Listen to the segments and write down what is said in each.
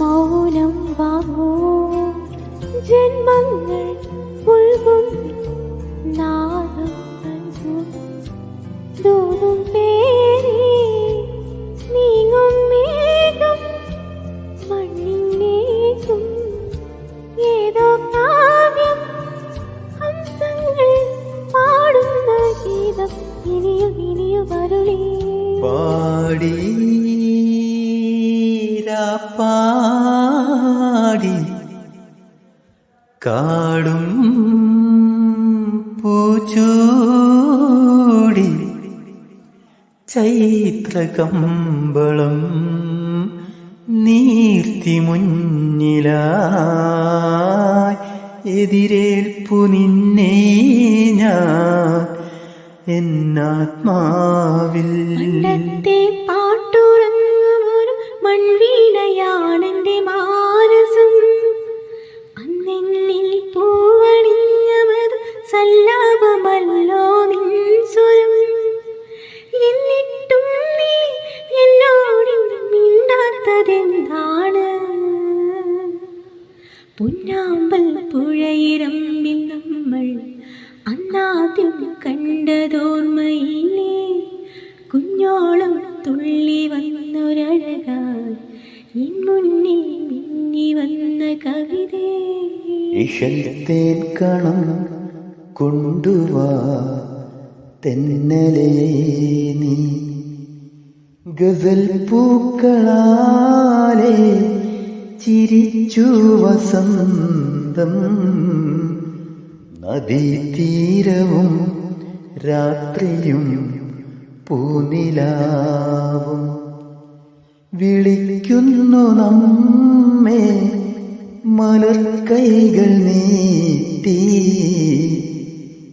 മൗനം ഏതോ കാവ്യം ഹംസങ്ങൾ പാടുന്ന ഗീതം ഇനിയും ഇനിയും അരുളി പാടി പാടി കാടും പൂച്ചൂടി ചൈത്രകമ്പളം നീർത്തി മുന്നിലായി എതിരേൽപ്പു എന്നാത്മാവിൽ പണ്ടത്തെ പാട്ടുറങ്ങുമൊരു മൺവീണയാണെന്റെ മാനസം. അന്നെന്നിൽ പൂവണിഞ്ഞമത് സല്ലാപമല്ലോ നിൻസ്വരം എന്നിട്ടും നീ എന്നോടിന്ന് മിണ്ടാത്തതെന്താണ്? പുന്നാമ്പൽ പുഴയിരമ്പിൽ കുഞ്ഞോളം തുള്ളി വന്നൊരഴകായി മിന്നി വന്ന കവിതേ. ഇഷത്തേൻ കണം കൊണ്ടുവാ തെന്നലേ നീ. ഗസൽ പൂക്കളാലെ ചിരിച്ചു വസന്തം നദീതീരവും രാത്രിയും പൂനിലാവും. വിളിക്കുന്നു നമ്മെ മലർക്കൈകൾ നീട്ടി.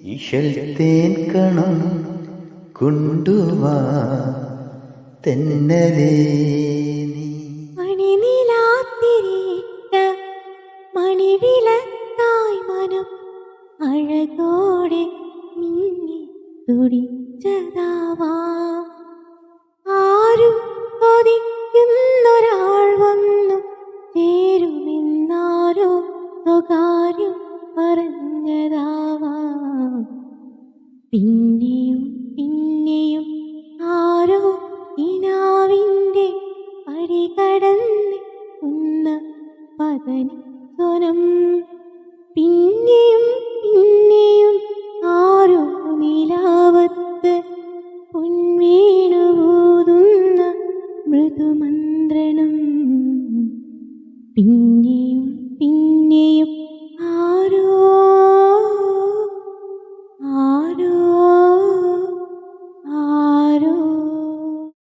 ഇഷൽ തേൻ കണം കൊണ്ടുവാ തെന്നലേ മണിനിലാത്തിരിട്ട മനം അഴകോടെ തുടിച്ചതാവാം ആരും കൊതിക്കുന്നൊരാൾ വന്നു. ചേരുമെന്നാരോ സ്വകാര്യം പറഞ്ഞതാവാം. പിന്നെയും പിന്നെയും ആരോ ഇനാവിന്റെ പടി കടന്ന് ഒന്ന് പതനി സ്വനം. പിന്നെയും പിന്നെയും ആരോ നിലാവത്ത്